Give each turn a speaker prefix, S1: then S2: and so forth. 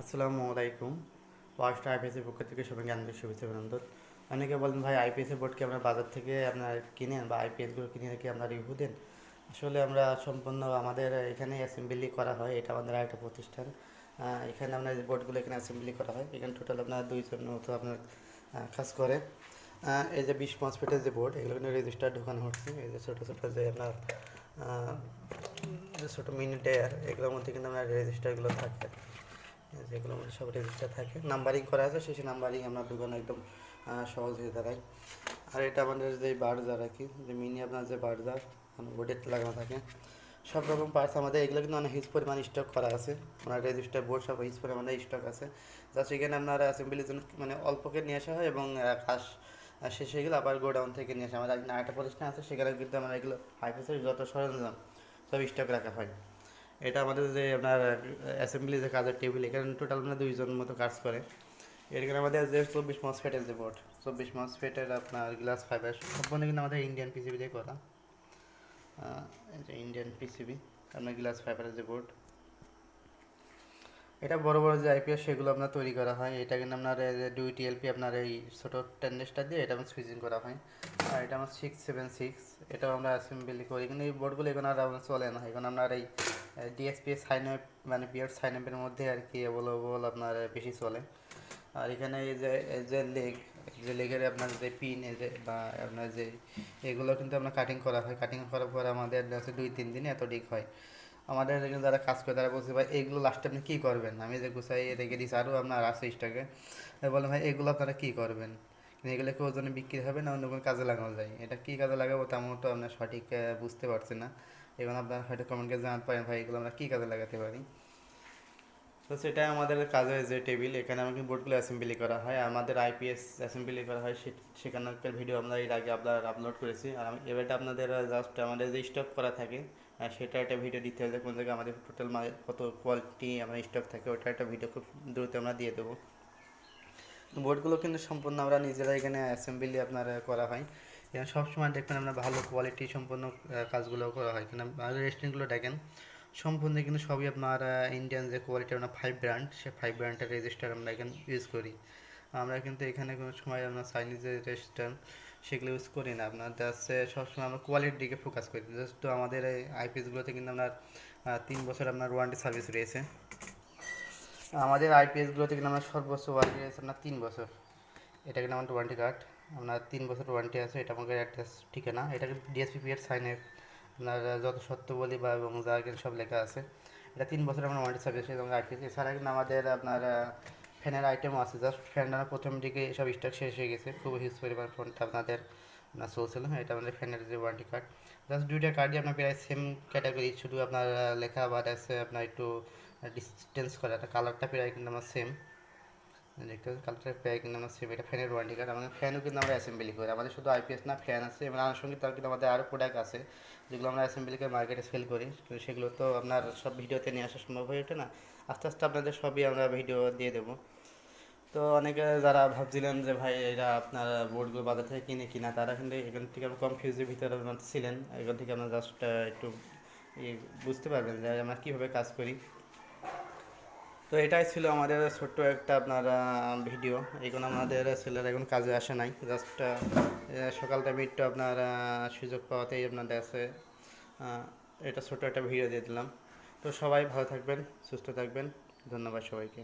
S1: আসসালামু আলাইকুম। ওয়াস্ট আইপিএসের পক্ষ থেকে সবাইকে আন্তরিক শুভেচ্ছা অভিনন্দন। অনেকে বলেন, ভাই আইপিএসের বোর্ডকে আমরা বাজার থেকে আপনার কিনেন বা আইপিএসগুলো কিনে রেখে আমরা রিভিউ দেন? আসলে আমরা সম্পূর্ণ আমাদের এখানে অ্যাসেম্বলি করা হয়, এটা আমাদের আরেকটা প্রতিষ্ঠান। এখানে আপনার বোর্ডগুলো এখানে অ্যাসেম্বলি করা হয়। এখানে টোটাল আপনার দুইজন মতো আপনার কাজ করে। এই যে বিশ পাঁচ ফিটের যে বোর্ড এগুলো কিন্তু রেজিস্টার ঢোকানো হচ্ছে। এই যে ছোটো ছোটো যে আপনার ছোটো মিনি ডেয়ার এগুলোর মধ্যে কিন্তু আপনার রেজিস্টারগুলো থাকে। যেগুলোর মধ্যে সব রেজিস্টার থাকে। নাম্বারিং করা আছে, সেই নাম্বারিং আমরা দোকানে একদম সহজ হয়ে দাঁড়ায় আর এটা আমাদের যে বার্জার আর কি, যে মিনি আপনার যে বার্জার বোর্ডের লাগানো থাকে, সব রকম পার্টস আমাদের, এগুলো কিন্তু অনেক হিউজ পরিমাণ স্টক করা আছে। আপনার রেজিস্টার বোর্ড সব হিউজ পরিমাণে স্টক আছে। জাস্ট সেখানে আপনার অ্যাসেম্বলির জন্য মানে অল্পকে নিয়ে আসা হয় এবং কাজ শেষ হয়ে গেলে আবার গোডাউন থেকে নিয়ে আসা আমাদের আরেকটা প্রতিষ্ঠান আছে সেখানে কিন্তু আমরা এগুলো হাইফেসের যত সরঞ্জাম, সব স্টক রাখা হয়। এটা আমাদের যে আপনার অ্যাসেম্বলি যে কাজের টেবিল এখানে টোটাল আপনার দুইজন মতো কাজ করে। এখানে আমাদের যে চব্বিশ মাস ফেটের যে বোর্ড চব্বিশ মাস ফেটের আপনার গ্লাস ফাইবার সম্পূর্ণ কিন্তু আমাদের ইন্ডিয়ান পিসিবি দিয়ে করা। ইন্ডিয়ান পিসিবি আপনার গ্লাস ফাইবারের যে বোর্ড এটা বড় বড় যে আইপিএস সেগুলো আপনার তৈরি করা হয়। এটা কিন্তু আপনার দুই টিএলপি আপনার এই ছোটো টেন্ডেসটা দিয়ে এটা আমার সুইচিং করা হয়। আর এটা আমার সিক্স সেভেন সিক্স এটাও আমরা অ্যাসেম্বলি করি। কিন্তু এই বোর্ডগুলো এখানে আর চলে না। এখন আপনার এই ডিএসপি সাইন মানে বিয়ার সাইন আপের মধ্যে আর কি অ্যাভেলেবল আপনার বেশি চলে। আর এখানে এই যে এই যে লেগ যে লেগের আপনার যে পিন এই যে, বা আপনার যে এগুলো কিন্তু আপনার কাটিং করা হয়। কাটিং করার পর আমাদের হচ্ছে দুই, তিন দিনে এত ডিক হয়। আমাদের এখানে যারা কাজ করে তারা বলছে, ভাই, এগুলো লাস্টে আপনি কী করবেন? আমি যে গুছাই রেখে দিয়েছি আরও আপনার আছে স্টকে বলে ভাই, এগুলো আপনারা কী করবেন? এগুলো কি ওজনে বিক্রি হবে না অন্য কোনো কাজে লাগানো যায়? এটা কী কাজে লাগাবো তেমন তো আপনার সঠিক বুঝতে পারছি না। এবং আপনারা হয়তো কমেন্টকে জানাতে পারেন, ভাই, এগুলো আমরা কী কাজে লাগাতে পারি? তো সেটা আমাদের কাজের যে টেবিল এখানে আমাকে বোর্ডগুলো অ্যাসেম্বলি করা হয়। আমাদের আইপিএস অ্যাসেম্বলি করা হয় সেখানকার ভিডিও আমরা এর আগে আপনার আপলোড করেছি। আর এবারটা আপনাদের জাস্ট আমাদের যে স্টক করা থাকে সেটা একটা ভিডিও দিতে হবে কোন জায়গায় আমাদের টোটাল মানে কত কোয়ালিটি আমার স্টক থাকে, ওটা একটা ভিডিও খুব দ্রুত আমরা দিয়ে দেবো। বোর্ডগুলো কিন্তু সম্পূর্ণ আমরা নিজেরা এখানে অ্যাসেম্বলি আপনার করা হয়। এখানে সবসময় দেখবেন আমরা ভালো কোয়ালিটি সম্পন্ন কাজগুলো করা হয়। আমাদের রেস্টুরেন্টগুলো দেখেন সম্পূর্ণ কিন্তু সবই আপনার ইন্ডিয়ান যে কোয়ালিটি আমরা ফাইভ ব্র্যান্ড সে ফাইভ ব্র্যান্ডের রেজিস্টার আমরা এখানে ইউজ করি। আমরা কিন্তু এখানে কোনো সময় আমরা চাইনিজ যে রেজিস্টার সেগুলো ইউজ করি না। আপনার যাচ্ছে সবসময় আমরা কোয়ালিটির দিকে ফোকাস করি। জাস্ট আমাদের আইপিএসগুলোতে কিন্তু আপনার তিন বছর আপনার ওয়ারেন্টি সার্ভিস রয়েছে। আমাদের আইপিএসগুলোতে কিন্তু আমরা সর্বোচ্চ ওয়ারেন্টি রয়েছে আপনার তিন বছর। এটা কিন্তু আমার ওয়ারেন্টি কার্ড আপনার তিন বছর ওয়ারেন্টি আছে, এটা আমাকে একটা ঠিকানা এটা ডিএসপি এর সাইনের আপনার যত সত্য বলি বা এবং যা সব লেখা আছে, এটা তিন বছর আমরা ওয়ারেন্টি সার্ভিস এবং আইপিএস এছাড়া কিন্তু আমাদের আপনার ফ্যানের আইটেমও আছে জাস্ট ফ্যানটা প্রথম দিকে সব স্টক শেষ হয়ে গেছে খুব হিউজ পরিমাণ ফোনটা আপনাদের, আপনার চলছিল এটা আমাদের ফ্যানের যে ওয়ারেন্টি কার্ড জাস্ট দুইটা কার্ডই আপনার প্রায় সেম ক্যাটাগরি শুধু আপনার লেখা বা আছে আপনার একটু ডিস্টেন্স করা কালারটা প্রায় কিন্তু আমার সেম দেখতে কালারটা প্রায় কিন্তু আমার এটা ফ্যানের ওয়ারেন্টি কার্ড আমাদের ফ্যানও কিন্তু আমরা অ্যাসেম্বলি করি আমাদের শুধু আইপিএস না ফ্যান আছে, এবং আনুষঙ্গিক তার কিন্তু আমাদের আরও প্রোডাক্ট আছে, যেগুলো আমরা অ্যাসেম্বলি করে মার্কেটে সেল করি। কিন্তু সেগুলো তো আপনার সব ভিডিওতে নিয়ে আসা সম্ভব হয়ে ওঠে না। আস্তে আস্তে আপনাদের সবই আমরা ভিডিও দিয়ে দেবো। তো অনেকে যারা ভাবছিলেন যে ভাই, এরা আপনার বোর্ডগুলো বাজার থেকে কিনে কিনা, তারা কিন্তু এখান থেকে কনফিউজের ভিতরে ছিলেন। এখান থেকে আমরা জাস্ট একটু বুঝতে পারবেন যে আমরা কীভাবে কাজ করি। তো এটাই ছিল আমাদের ছোট্ট একটা আপনার ভিডিও এখন আমাদের ছেলেরা এখন কাজে আসে নাই। জাস্ট সকাল টাইমে একটু আপনার সুযোগ পাওয়াতেই আপনাদের আছে। এটা ছোট একটা ভিডিও দিয়ে দিলাম। তো সবাই ভালো থাকবেন, সুস্থ থাকবেন। ধন্যবাদ সবাইকে।